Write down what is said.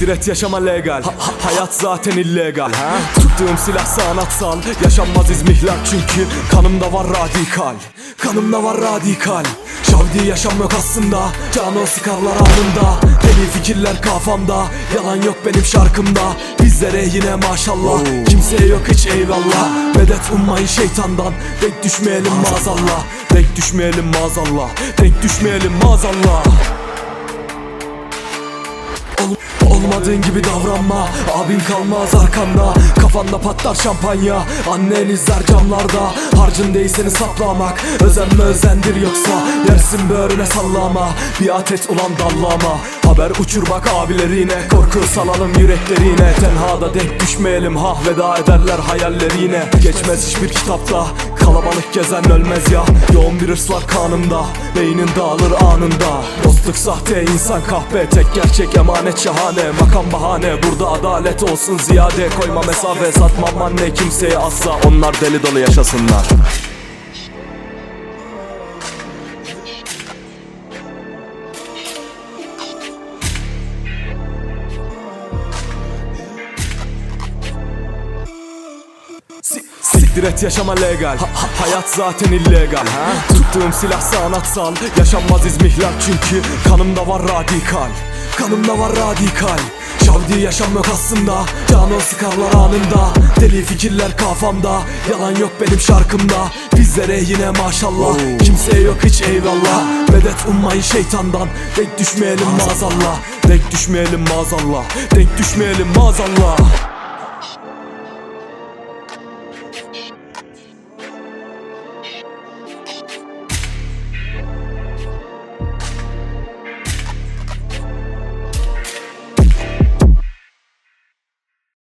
Siktir et yaşama legal Ha- ha- Hayat zaten illegal. Tuttuğum silah sanatsal Yaşanmaz izmihlal çünkü Kanımda var radikal. Kanımda var radikal. Şavdi yaşam yok aslında. Cano sıkarlar anında. Deli fikirler kafamda. Yalan yok benim şarkımda. Bizlere yine maşallah. Kimseye yok hiç eyvallah. Medet ummayın şeytandan. Denk düşmeyelim maazallah. Denk düşmeyelim maazallah. Denk düşmeyelim maazallah Olmadığın gibi davranma. Abin kalmaz arkanda. Kafanda patlar şampanya. Annen izler camlarda. Harcın değil seni saklamak Özenme özendir yoksa? Yersin böğrüne sallama. Biat et ulan dallama Haber uçur bak abilerine. Korku salalım yüreklerine. Tenhada denk düşmeyelim Ha veda ederler hayallerine. Geçmez hiçbir kitapta Kalabalık gezen ölmez ya. Yoğun bir hırs var kanımda Beynin dağılır anında. Dostluk sahte insan kahpe Tek gerçek emanet şahane. Makam bahane burada adalet olsun ziyade. Koyma mesafe satmam anne kimseye asla. Onlar deli dolu yaşasınlar Siktir et yaşama legal. Ha- ha- Hayat zaten illegal Tuttuğum silah sanatsal. Yaşanmaz izmihlal çünkü Kanımda var radikal. Kanımda var radikal. Şavdi yaşam yok aslında. Canan sıkarlar anında. Deli fikirler kafamda. Yalan yok benim şarkımda. Bizlere yine maşallah. Kimseye yok hiç eyvallah. Medet ummayın şeytandan. Denk düşmeyelim maazallah. Denk düşmeyelim maazallah. Denk düşmeyelim maazallah